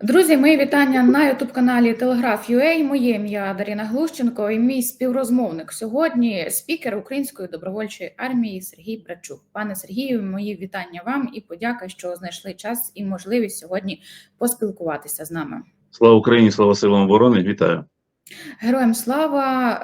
Друзі, мої вітання на ютуб каналі Телеграф.UA. Моє ім'я Даріна Глущенко і мій співрозмовник сьогодні спікер Української добровольчої армії Сергій Брачук. Пане Сергію, мої вітання вам і подяка, що знайшли час і можливість сьогодні поспілкуватися з нами. Слава Україні, слава силам оборони! Вітаю! Героям слава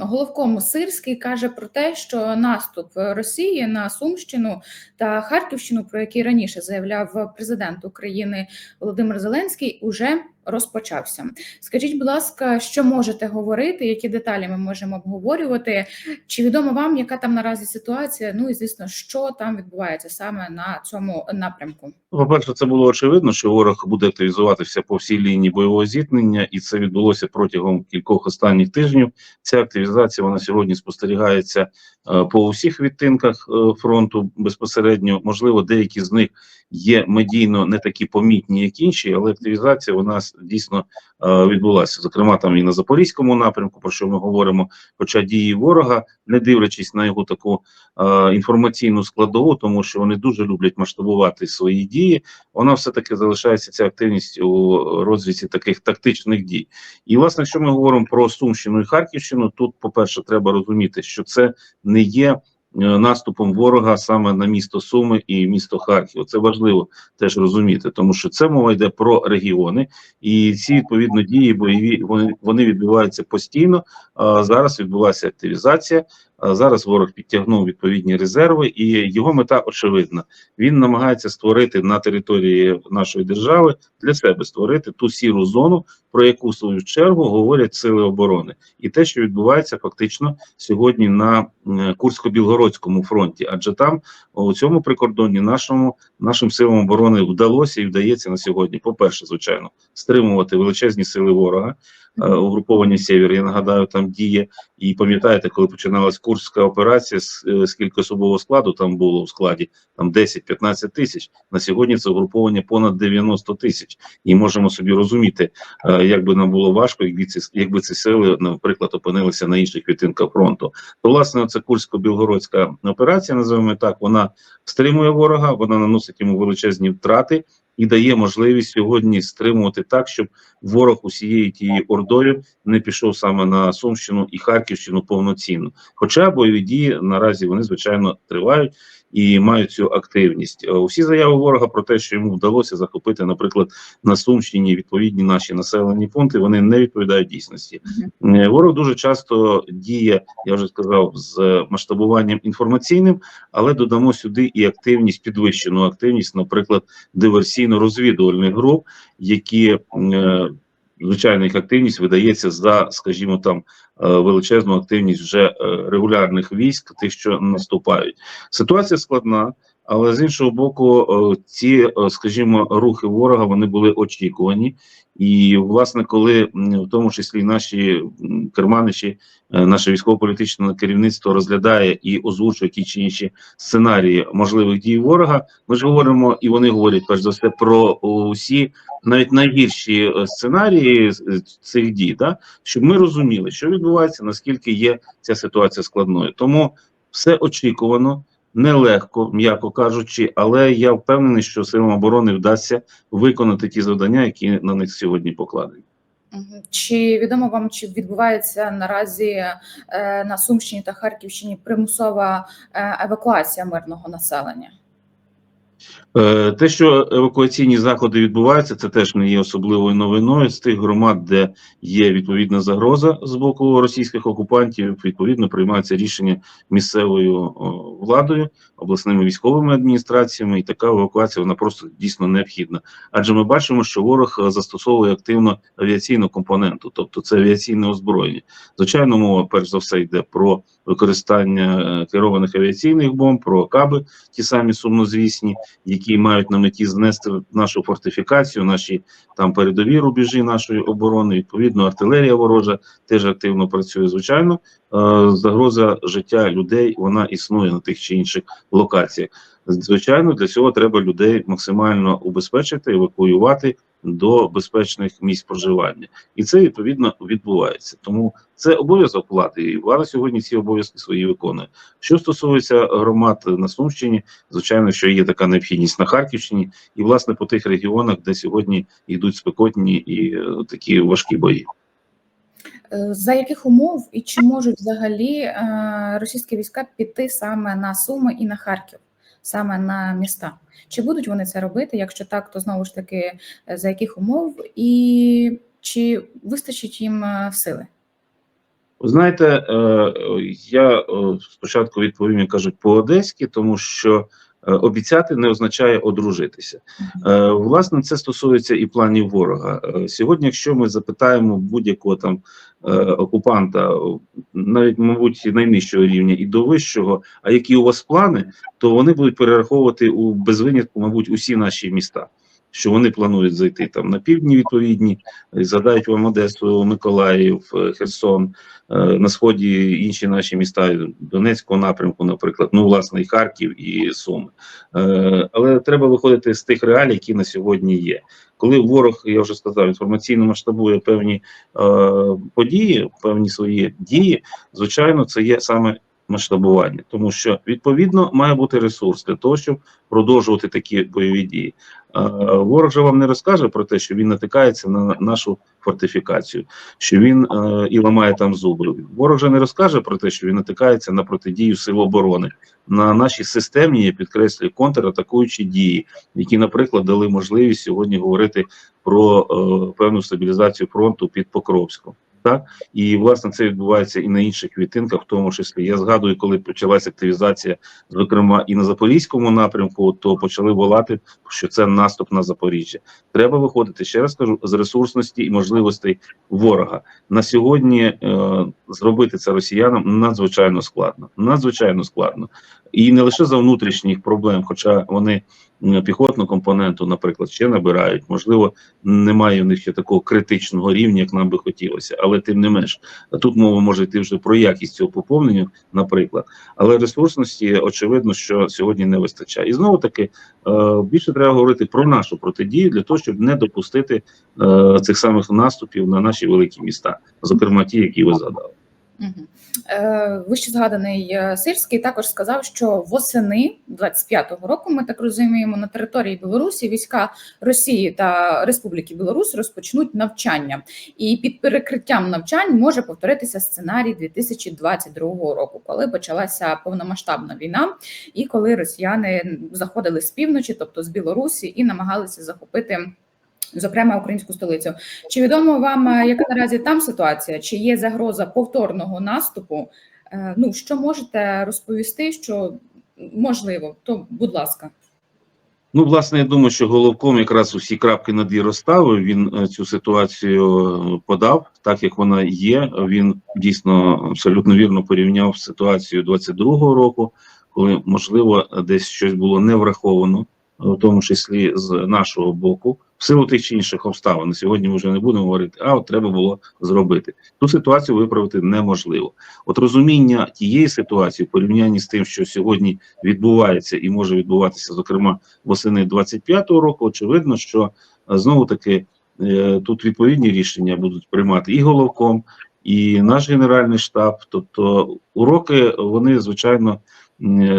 головком головкому Сирський каже про те, що наступ Росії на Сумщину та Харківщину, про який раніше заявляв президент України Володимир Зеленський, уже розпочався. Скажіть, будь ласка, що можете говорити? Які деталі ми можемо обговорювати? Чи відомо вам, яка там наразі ситуація? Ну і звісно, що там відбувається саме на цьому напрямку? По перше, це було очевидно, що ворог буде активізуватися по всій лінії бойового зіткнення, і це відбулося протягом кількох останніх тижнів. Ця активізація вона сьогодні спостерігається по усіх відтинках е, фронту безпосередньо. Можливо, деякі з них є медійно не такі помітні, як інші, але активізація вона дійсно е, відбулася. Зокрема, там і на запорізькому напрямку, про що ми говоримо. Хоча дії ворога, не дивлячись на його таку е, інформаційну складову, тому що вони дуже люблять масштабувати свої дії. Вона все таки залишається ця активність у розвідці таких тактичних дій. І власне, якщо ми говоримо про Сумщину і Харківщину, тут, по перше, треба розуміти, що це не є. Е, наступом ворога саме на місто Суми і місто Харків. Це важливо теж розуміти, тому що це мова йде про регіони, і ці відповідно дії бойові вони вони відбуваються постійно. А зараз відбулася активізація. Зараз ворог підтягнув відповідні резерви, і його мета очевидна. Він намагається створити на території нашої держави для себе створити ту сіру зону, про яку в свою чергу говорять сили оборони, і те, що відбувається фактично сьогодні на Курсько-Білгородському фронті, адже там у цьому прикордонні нашому нашим силам оборони вдалося і вдається на сьогодні. По перше, звичайно, стримувати величезні сили ворога. Угруповання Сєвєр, я нагадаю, там діє. І пам'ятаєте, коли починалась Курська операція, скільки особового складу там було у складі, там 10-15 тисяч. На сьогодні це угруповання понад 90 тисяч. І можемо собі розуміти, як би нам було важко, якби ці якби ці сили, наприклад, опинилися на інших відтинках фронту. То власне це Курсько-Білгородська операція, називаємо так. Вона стримує ворога, вона наносить йому величезні втрати і дає можливість сьогодні стримувати так, щоб ворог усієї тієї ордою не пішов саме на Сумщину і Харківщину повноцінно. Хоча бойові дії наразі вони звичайно тривають і мають цю активність. Е, усі заяви ворога про те, що йому вдалося захопити, наприклад, на Сумщині відповідні наші населені пункти, вони не відповідають дійсності. Е, ворог дуже часто діє, я вже сказав, з масштабуванням інформаційним, але додамо сюди і активність, підвищену активність, наприклад, диверсійно-розвідувальних груп, які е, звичайно їх активність видається за, скажімо, там е, величезну активність вже е, регулярних військ, тих, що наступають. Ситуація складна. Але з іншого боку, е, ці, скажімо, рухи ворога вони були очікувані, і власне, коли в тому числі наші керманичі, наше військово-політичне керівництво розглядає і озвучує ті чи інші сценарії можливих дій ворога, ми ж говоримо, і вони говорять перш за все про усі навіть найгірші сценарії цих дій, да, щоб ми розуміли, що відбувається, наскільки є ця ситуація складною. Тому все очікувано нелегко, м'яко кажучи, але я впевнений, що силам оборони вдасться виконати ті завдання, які на них сьогодні покладені. Чи відомо вам, чи відбувається наразі е, на Сумщині та Харківщині примусова е, евакуація мирного населення? Е, те, що евакуаційні заходи відбуваються, це теж не є особливою новиною з тих громад, де є відповідна загроза з боку російських окупантів. Відповідно приймаються рішення місцевою владою, обласними військовими адміністраціями, і така евакуація вона просто дійсно необхідна. Адже ми бачимо, що ворог застосовує активно авіаційну компоненту, тобто це авіаційне озброєння. Звичайно, мова перш за все йде про використання е, керованих авіаційних бомб, про каби, ті самі сумнозвісні, які мають на меті знести нашу фортифікацію, наші там передові рубежі нашої оборони. Відповідно, артилерія ворожа теж активно працює. Звичайно, е, загроза життя людей вона існує на тих чи інших локаціях. Звичайно, для цього треба людей максимально убезпечити, евакуювати до безпечних місць проживання, і це відповідно відбувається. Тому це обов'язок влади, і влада сьогодні ці обов'язки свої виконує. Що стосується громад на Сумщині, звичайно, що є така необхідність на Харківщині, і власне по тих регіонах, де сьогодні йдуть спекотні і е, такі важкі бої. Е, За яких умов і чи можуть взагалі е, російські війська піти саме на Суми і на Харків, саме на міста? Чи будуть вони це робити? Якщо так, то знову ж таки е, за яких умов і чи вистачить їм сили? Знаєте, я спочатку відповім, як кажуть, по-одеськи, тому що обіцяти не означає одружитися. Е, Власне, це стосується і планів ворога. Е, Сьогодні, якщо ми запитаємо будь-якого там е, окупанта, навіть, мабуть, найнижчого рівня і до вищого, а які у вас плани, то вони будуть перераховувати у без винятку, мабуть, усі наші міста. Що вони планують зайти там на півдні відповідні, е, згадають вам Одесу, Миколаїв, е, Херсон, е, на сході інші наші міста Донецького напрямку, наприклад, ну власне і Харків і Суми. Але треба виходити з тих реалій, які на сьогодні є. Коли ворог, я вже сказав, інформаційно масштабує певні е, події, певні свої дії, звичайно, це є саме масштабування, тому що відповідно має бути ресурс для того, щоб продовжувати такі бойові дії. Ворог же вам не розкаже про те, що він натикається на нашу фортифікацію, що він е, і ламає там зуби. Ворог же не розкаже про те, що він натикається на протидію сил оборони, на наші системні, я підкреслюю, контратакуючі дії, які, наприклад, дали можливість сьогодні говорити про е, певну стабілізацію фронту під Покровськом. Так і власне це відбувається і на інших відтинках, в тому числі я згадую, коли почалася активізація, зокрема і на запорізькому напрямку, то почали волати, що це наступ на Запоріжжя. Треба виходити ще раз кажу з ресурсності і можливостей ворога на сьогодні. Е, зробити це росіянам надзвичайно складно, надзвичайно складно, і не лише за внутрішніх проблем, хоча вони піхотну компоненту, наприклад, ще набирають. Можливо, немає в них ще такого критичного рівня, як нам би хотілося, але тим не менш, тут мова може йти вже про якість цього поповнення, наприклад. Але ресурсності очевидно, що сьогодні не вистачає. І знову таки е, більше треба говорити про нашу протидію для того, щоб не допустити е, цих самих наступів на наші великі міста, зокрема ті, які ви згадали. Е, Вище згаданий е, Сирський також сказав, що восени 25-го року, ми так розуміємо, на території Білорусі війська Росії та Республіки Білорусь розпочнуть навчання, і під перекриттям навчань може повторитися сценарій 2022 року, коли почалася повномасштабна війна, і коли росіяни заходили з півночі, тобто з Білорусі, і намагалися захопити. Зокрема, українську столицю. Чи відомо вам, е, яка наразі там ситуація? Чи є загроза повторного наступу? Е, Ну, що можете розповісти, що можливо, то будь ласка. Ну, власне, я думаю, що головком якраз усі крапки над «і» розставив. Він е, цю ситуацію подав так, як вона є. Він дійсно абсолютно вірно порівняв ситуацію 22-го року, коли можливо десь щось було не враховано, в тому числі з нашого боку, силу тих чи інших обставин. Сьогодні ми вже не будемо говорити, а от треба було зробити. Ту ситуацію виправити неможливо. От розуміння тієї ситуації в порівнянні з тим, що сьогодні відбувається і може відбуватися, зокрема восени 25-го року, очевидно, що е, знову таки е, тут відповідні рішення будуть приймати і головком, і наш генеральний штаб. Тобто уроки вони звичайно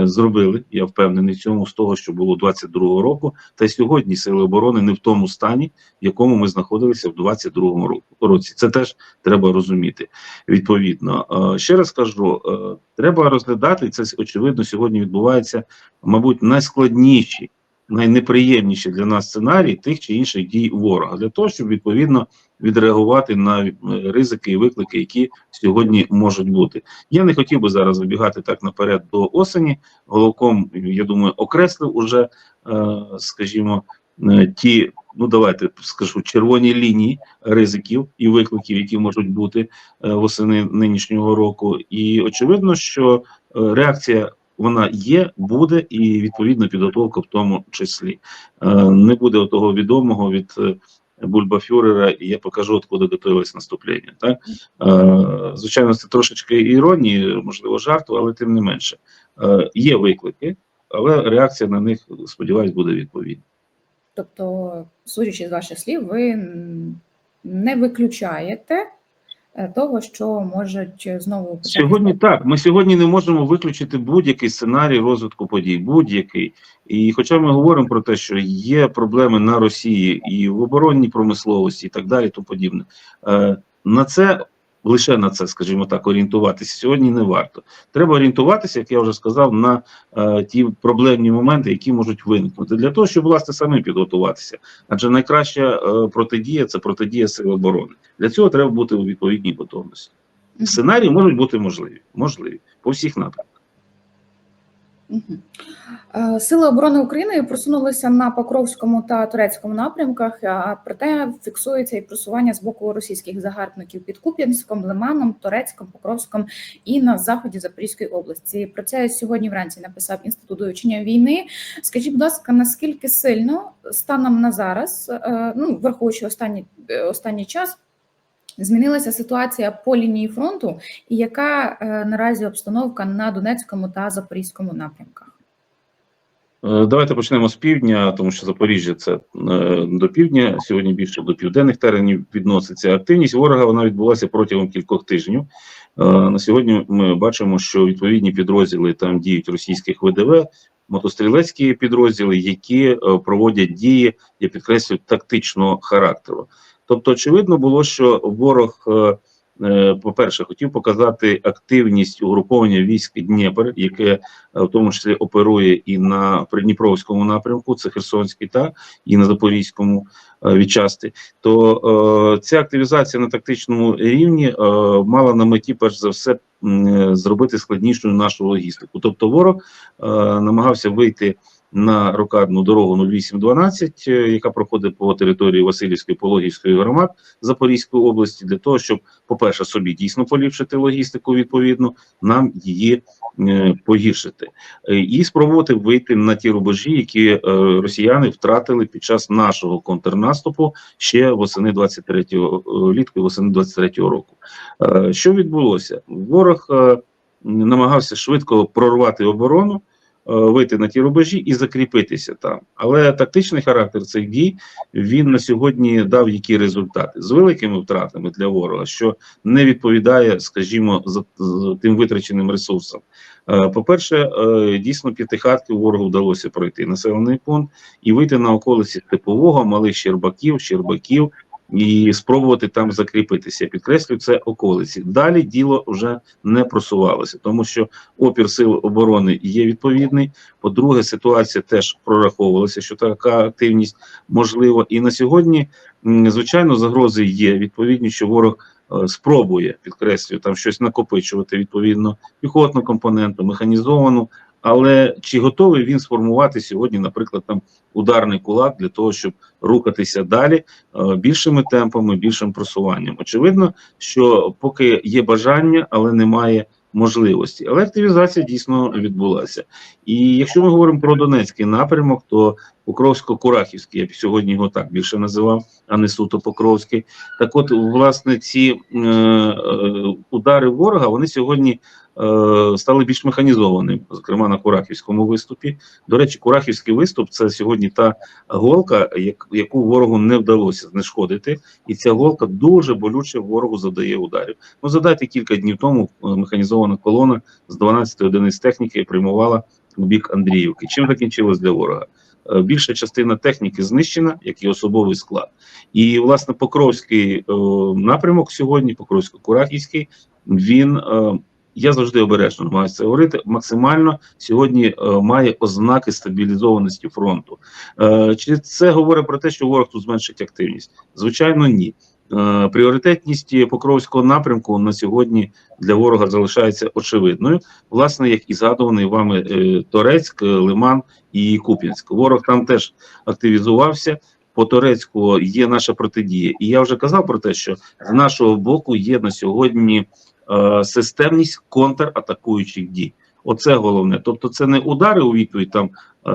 зробили. Я впевнений цьому з того, що було 22-го року. Та й сьогодні сили оборони не в тому стані, в якому ми знаходилися в 22-му року- році. Це теж треба розуміти. Відповідно, Е, ще раз кажу, е, треба розглядати це очевидно сьогодні відбувається, мабуть, найскладніші. Найнеприємніші для нас сценарії тих чи інших дій ворога для того, щоб відповідно відреагувати на е, ризики і виклики, які сьогодні можуть бути. Я не хотів би зараз вибігати так наперед до осені. Головком, я думаю, окреслив уже, е, скажімо, е, ті, ну давайте скажу, червоні лінії ризиків і викликів, які можуть бути восени нинішнього року. І очевидно, що реакція. Вона є, буде, і відповідно підготовка в тому числі. Е, Не буде того відомого від е, Бульбафюрера, і я покажу, откуда готувалось наступлення. Так Е, звичайно, це трошечки іронії, можливо, жарту, але тим не менше є виклики, але реакція на них, сподіваюсь, буде відповідна. Тобто, судячи з ваших слів, ви не виключаєте того, що можуть знову Сьогодні так. Ми сьогодні не можемо виключити будь-який сценарій розвитку подій, будь-який. І хоча ми говоримо про те, що є проблеми на Росії і в оборонній промисловості, і так далі, то подібне, е, на це лише на це, скажімо так, орієнтуватися сьогодні не варто. Треба орієнтуватися, як я вже сказав, на е, ті проблемні моменти, які можуть виникнути, для того, щоб власне самим підготуватися. Адже найкраща е, протидія це протидія сил оборони. Для цього треба бути у відповідній готовності. Сценарії можуть бути можливі, можливі по всіх напрямках. Е, Сили оборони України просунулися на Покровському та Турецькому напрямках, а проте фіксується і просування з боку російських загарбників під Куп'янськом, Лиманом, Турецьком, Покровськом і на заході Запорізької області. Про це сьогодні вранці написав інститут вивчення війни. Скажіть, будь ласка, наскільки сильно станом на зараз, е, ну враховуючи останній е, останній час, змінилася ситуація по лінії фронту, і яка е, наразі обстановка на Донецькому та Запорізькому напрямках? Е, Давайте почнемо з півдня, тому що Запоріжжя це е, до півдня, сьогодні більше до південних теренів відноситься. Активність ворога вона відбулася протягом кількох тижнів. На сьогодні ми бачимо, що відповідні підрозділи там діють російських ВДВ, мотострілецькі підрозділи, які проводять дії, я підкреслюю, тактичного характеру. Тобто, очевидно було, що ворог. е, е, По-перше, хотів показати активність угруповання військ Дніпр, яке е, в тому числі оперує і на Придніпровському напрямку, це Херсонський, та і на Запорізькому відчасти. То ця активізація на тактичному рівні мала на меті, перш за все, зробити складнішою нашу логістику. Тобто, ворог намагався вийти на рокадну дорогу 0812, е, яка проходить по території Васильівської Пологівської громад Запорізької області, для того, щоб, по-перше, собі дійсно поліпшити логістику, відповідно, нам її е, погіршити, Е, і спробувати вийти на ті рубежі, які росіяни втратили під час нашого контрнаступу ще восени 23-го е, влітку, восени 23-го року. Що відбулося? Ворог намагався швидко прорвати оборону. Е, Вийти на ті рубежі і закріпитися там, але тактичний характер цих дій він на сьогодні дав які результати з великими втратами для ворога, що не відповідає, скажімо, за, тим витраченим ресурсам. Е, По-перше, е, дійсно п'ятихатки ворогу вдалося пройти населений пункт і вийти на околиці Степового, малих Щербаків, Щербаків і спробувати там закріпитися. Я Підкреслю, це околиці. Далі діло вже не просувалося, тому що опір сил оборони є відповідний. По-друге, ситуація теж прораховувалася, що така активність можлива. І на сьогодні, звичайно, загрози є. Відповідні, що ворог е, спробує підкреслюю там щось накопичувати відповідно піхотну компоненту, механізовану. Але чи готовий він сформувати сьогодні, наприклад, там ударний кулак для того, щоб рухатися далі е, більшими темпами, більшим просуванням? Очевидно, що поки є бажання, але немає можливості. Але активізація дійсно відбулася. І якщо ми говоримо про Донецький напрямок, то Покровсько-Курахівський, я б сьогодні його так більше називав, а не суто Покровський. Так, от, власне, ці е, е, удари ворога вони сьогодні стали більш механізованими, зокрема на Курахівському виступі. До речі, Курахівський виступ це сьогодні та голка, яку ворогу не вдалося знешкодити, і ця голка дуже болюче ворогу завдає ударів. Ну, задайте кілька днів тому е, механізована колона з 12 одиниць техніки прямувала у бік Андріївки. Чим закінчилось для ворога? Е, Більша частина техніки знищена, як і особовий склад. І власне Покровський е, напрямок сьогодні, Покровсько-Курахівський, він е, я завжди обережно намагаюся це говорити. Максимально сьогодні е, має ознаки стабілізованості фронту. Е, чи це говорить про те, що ворог тут зменшить активність? Звичайно, ні. Е, Пріоритетність Покровського напрямку на сьогодні для ворога залишається очевидною, власне, як і згадуваний вами е, Торецьк, Лиман і Куп'янськ. Ворог там теж активізувався. По Торецьку є наша протидія, і я вже казав про те, що з нашого боку є на сьогодні е, системність контратакуючих дій. Оце головне. Тобто, це не удари у відповідь там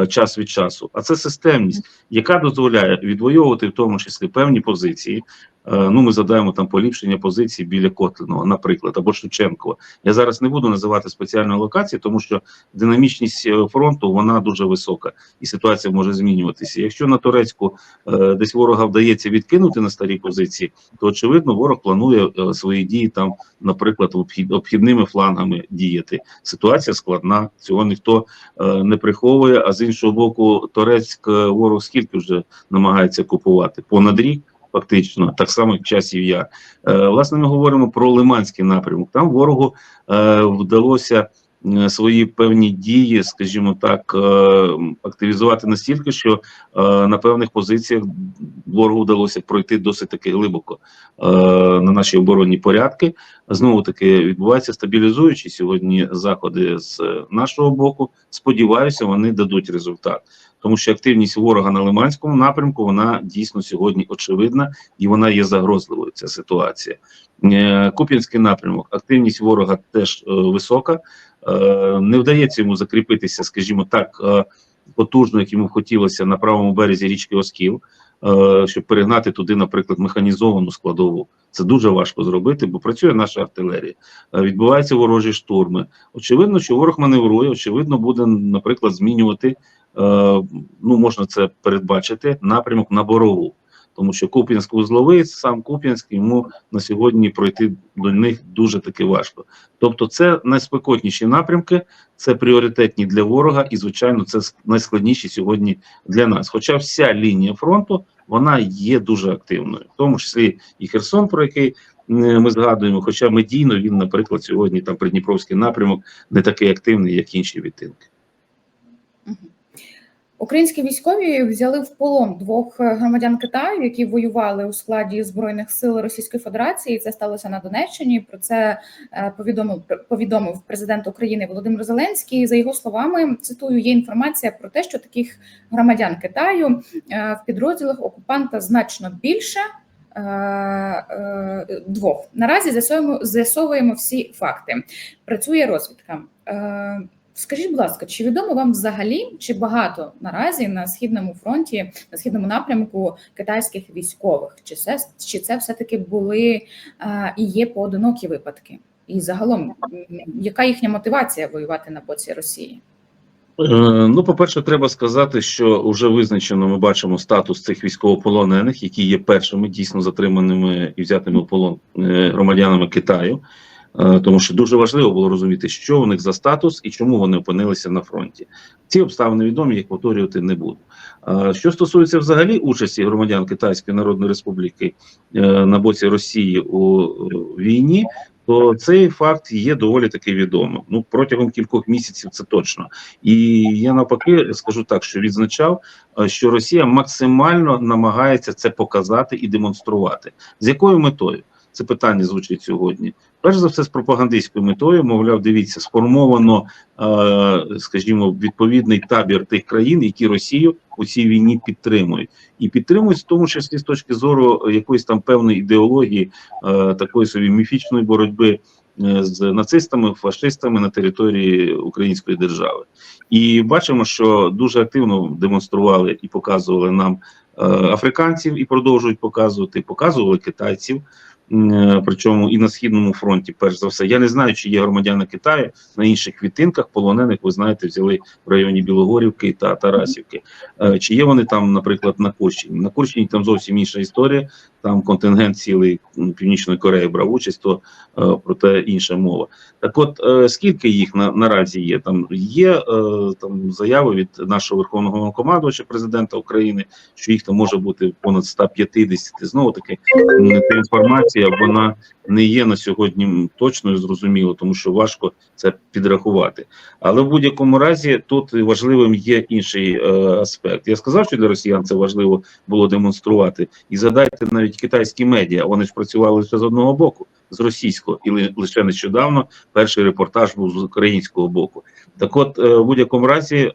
час від часу, а це системність, яка дозволяє відвоювати в тому числі певні позиції. Е, Ну, ми задаємо там поліпшення позицій біля Котлиного, наприклад, або Шевченкова. Я зараз не буду називати спеціальної локації, тому що динамічність е, фронту вона дуже висока, і ситуація може змінюватися. Якщо на Турецьку е, десь ворога вдається відкинути на старі позиції, то очевидно ворог планує е, свої дії там, наприклад, обхід, обхідними флангами діяти. Ситуація складна, цього ніхто е, не приховує. А з іншого боку, Турецьк е, ворог скільки вже намагається купувати? Понад рік. Фактично, так само як часів я. Е, власне, ми говоримо про Лиманський напрямок. Там ворогу е, вдалося свої певні дії, скажімо так, е, активізувати настільки, що е, на певних позиціях ворогу вдалося пройти досить таки глибоко е, на наші оборонні порядки. Знову таки відбуваються стабілізуючі сьогодні заходи з е, нашого боку. Сподіваюся, вони дадуть результат. Тому що активність ворога на Лиманському напрямку вона дійсно сьогодні очевидна і вона є загрозливою. Ця ситуація. Е, Куп'янський напрямок, активність ворога теж е, висока. Е, не вдається йому закріпитися, скажімо так, е, потужно, як йому хотілося на правому березі річки Оскіл, е, щоб перегнати туди, наприклад, механізовану складову. Це дуже важко зробити, бо працює наша артилерія. Відбуваються ворожі штурми. Очевидно, що ворог маневрує, очевидно, буде, наприклад, змінювати. Ну, можна це передбачити напрямок на борову, тому що Куп'янськ-Узловий, сам Куп'янськ, йому на сьогодні пройти до них дуже таки важко. Тобто, це найспекотніші напрямки, це пріоритетні для ворога, і звичайно, це найскладніші сьогодні для нас. Хоча вся лінія фронту вона є дуже активною, в тому числі і Херсон, про який е, ми згадуємо. Хоча медійно він, наприклад, сьогодні там Придніпровський напрямок не такий активний, як інші відтинки. Українські військові взяли в полон двох е, громадян Китаю, які воювали у складі збройних сил Російської Федерації. Це сталося на Донеччині. Про це е, повідомив повідомив президент України Володимир Зеленський. За його словами, цитую, є інформація про те, що таких громадян Китаю е, в підрозділах окупанта значно більше. Двох наразі з'ясовуємо всі факти. Працює розвідка. Е, Скажіть, будь ласка, чи відомо вам взагалі, чи багато наразі на східному фронті, на східному напрямку китайських військових? Чи це чи це все-таки були а, і є поодинокі випадки? І загалом, яка їхня мотивація воювати на боці Росії? Е, Ну, по-перше, треба сказати, що вже визначено ми бачимо статус цих військовополонених, які є першими дійсно затриманими і взятими в полон е, громадянами Китаю. Е, Тому що дуже важливо було розуміти, що у них за статус і чому вони опинилися на фронті. Ці обставини відомі, їх повторювати не буду. Е, Що стосується взагалі участі громадян Китайської Народної Республіки е, на боці Росії у війні, то цей факт є доволі таки відомим. Ну протягом кількох місяців це точно. І я навпаки скажу так, що відзначав, що Росія максимально намагається це показати і демонструвати. З якою метою? Це питання звучить сьогодні. Перш за все, з пропагандистською метою, мовляв, дивіться, сформовано, е, скажімо, відповідний табір тих країн, які Росію у цій війні підтримують, і підтримують в тому числі з точки зору якоїсь там певної ідеології, е, такої собі міфічної боротьби е, з нацистами, фашистами на території Української держави. І бачимо, що дуже активно демонстрували і показували нам африканців, і продовжують показувати, показували китайців. Е, Причому і на східному фронті, перш за все, я не знаю, чи є громадяни Китаю на інших відтинках полонених. Ви знаєте, взяли в районі Білогорівки та Тарасівки. Е, Чи є вони там, наприклад, на Курщині? На Курщині там зовсім інша історія. Там контингент цілий Північної Кореї брав участь, то е, проте інша мова. Так, от скільки їх на наразі є? Там є там заяви від нашого верховного Головнокомандувача, президента України, що їх там може бути понад 150. Знову таки м, ця вона не є на сьогодні точною зрозуміло, тому що важко це підрахувати. Але в будь-якому разі тут важливим є інший е, аспект. Я сказав, що для росіян це важливо було демонструвати, і згадайте навіть китайські медіа. Вони ж працювали лише з одного боку, з російського, і ли- лише нещодавно перший репортаж був з українського боку. Так, от е, в будь-якому разі е,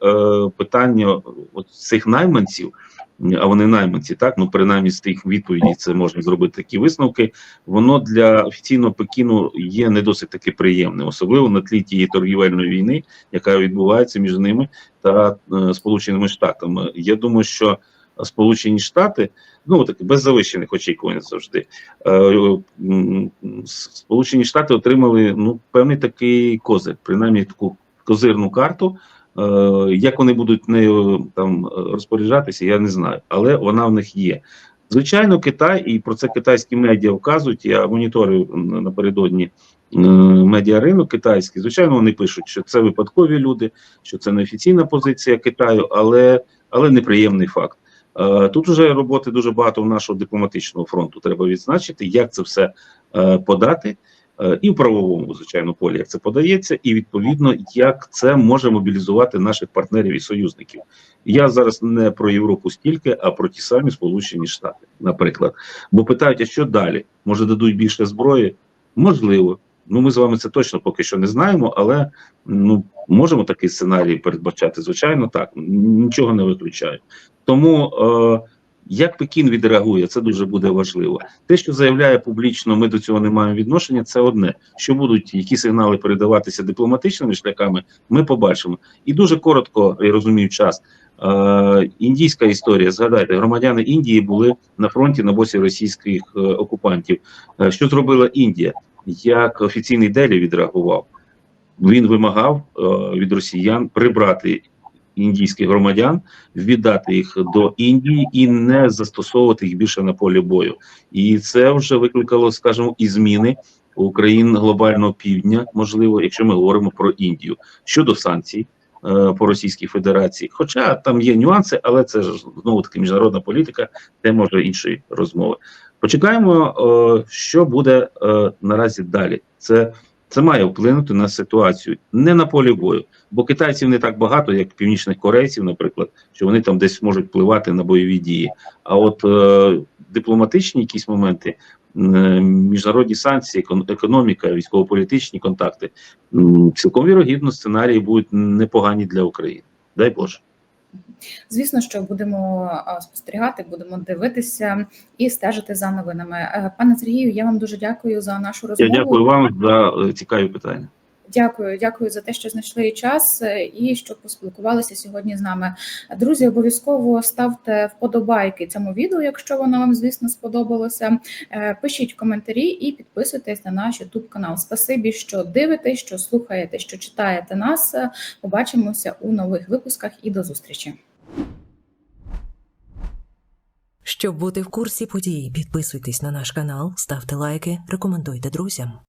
питання от цих найманців. А вони найманці, так ну принаймні з тих відповідей це можна зробити такі висновки. Воно для офіційного Пекіну є не досить таки приємним, особливо на тлі тієї торгівельної війни, яка відбувається між ними та е, Сполученими Штатами. Я думаю, що Сполучені Штати, ну таки без завищених очікувань завжди. Е, Сполучені Штати отримали ну певний такий козир, принаймні таку козирну карту. Е, Як вони будуть нею там е, розпоряджатися, я не знаю, але вона в них є. Звичайно, Китай, і про це китайські медіа вказують. Я моніторив напередодні е, медіаринок китайський. Звичайно, вони пишуть, що це випадкові люди, що це неофіційна позиція Китаю, але, але неприємний факт. Тут вже роботи дуже багато в нашого дипломатичного фронту. Треба відзначити, як це все подати, і в правовому, звичайно, полі, як це подається, і відповідно, як це може мобілізувати наших партнерів і союзників. Я зараз не про Європу стільки, а про ті самі Сполучені Штати, наприклад. Бо питають, а що далі? Може дадуть більше зброї? Можливо. Ну, ми з вами це точно поки що не знаємо, але ну можемо такий сценарій передбачати. Звичайно, так нічого не виключаю. Тому е, як Пекін відреагує, це дуже буде важливо. Те, що заявляє публічно, ми до цього не маємо відношення. Це одне. Що будуть які сигнали передаватися дипломатичними шляхами, ми побачимо. І дуже коротко, я розумію, час. Е, індійська історія. Згадайте, громадяни Індії були на фронті на боці російських е, окупантів. Е, що зробила Індія? Як офіційний Делі відреагував? Він вимагав від росіян прибрати індійських громадян, віддати їх до Індії і не застосовувати їх більше на полі бою. І це вже викликало, скажімо, і зміни у країн глобального півдня, можливо, якщо ми говоримо про Індію щодо санкцій. е, По Російській Федерації, хоча там є нюанси, але це ж знову таки міжнародна політика, те може іншої розмови. Почекаємо, е, що буде е, наразі далі. Це це має вплинути на ситуацію не на полі бою, бо китайців не так багато, як північних корейців, наприклад, що вони там десь можуть впливати на бойові дії. А от е, дипломатичні якісь моменти, е, міжнародні санкції, економіка, військово-політичні контакти, м, цілком вірогідно сценарії будуть непогані для України. Дай Боже. Звісно, що будемо спостерігати, будемо дивитися і стежити за новинами. Е, Пане Сергію, я вам дуже дякую за нашу Я дякую вам за е, цікаві питання. Дякую, дякую за те, що знайшли час е, і що поспілкувалися сьогодні з нами. Друзі, обов'язково ставте вподобайки цьому відео, якщо воно вам, звісно, сподобалося. Е, Пишіть коментарі і підписуйтесь на наш YouTube канал. Спасибі, що дивитесь, що слухаєте, що читаєте нас. Побачимося у нових випусках і до зустрічі. Щоб бути в курсі подій, підписуйтесь на наш канал, ставте лайки, рекомендуйте друзям.